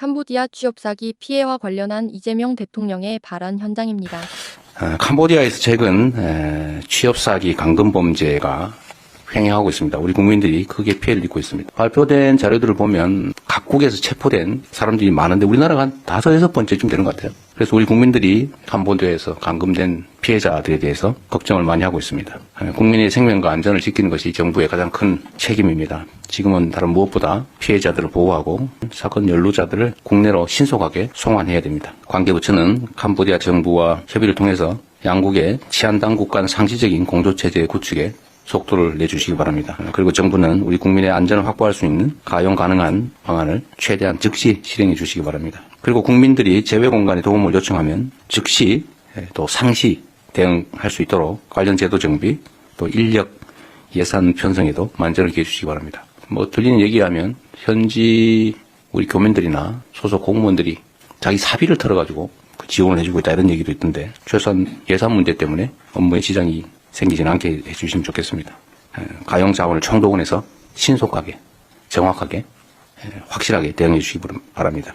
캄보디아 취업 사기 피해와 관련한 이재명 대통령의 발언 현장입니다. 어, 캄보디아에서 최근 에, 취업 사기 강금 범죄가 횡행하고 있습니다. 우리 국민들이 크게 피해를 입고 있습니다. 발표된 자료들을 보면 각국에서 체포된 사람들이 많은데 우리나라가 한 다섯 여섯 번째쯤 되는 것 같아요. 그래서 우리 국민들이 캄보디아에서 감금된 피해자들에 대해서 걱정을 많이 하고 있습니다. 에, 국민의 생명과 안전을 지키는 것이 정부의 가장 큰 책임입니다. 지금은 다른 무엇보다 피해자들을 보호하고 사건 연루자들을 국내로 신속하게 송환해야 됩니다. 관계부처는 캄보디아 정부와 협의를 통해서 양국의 치안 당국 간 상시적인 공조체제 구축에 속도를 내주시기 바랍니다. 그리고 정부는 우리 국민의 안전을 확보할 수 있는 가용 가능한 방안을 최대한 즉시 실행해 주시기 바랍니다. 그리고 국민들이 재외 공간에 도움을 요청하면 즉시 예, 또 상시 대응할 수 있도록 관련 제도 정비 또 인력 예산 편성에도 만전을 기해 주시기 바랍니다. 뭐 들리는 얘기하면 현지 우리 교민들이나 소속 공무원들이 자기 사비를 털어가지고 그 지원을 해주고 있다 이런 얘기도 있던데 최소한 예산 문제 때문에 업무에 지장이 생기지는 않게 해주시면 좋겠습니다. 에, 가용 자원을 총동원해서 신속하게 정확하게 에, 확실하게 대응해 주시기 바랍니다.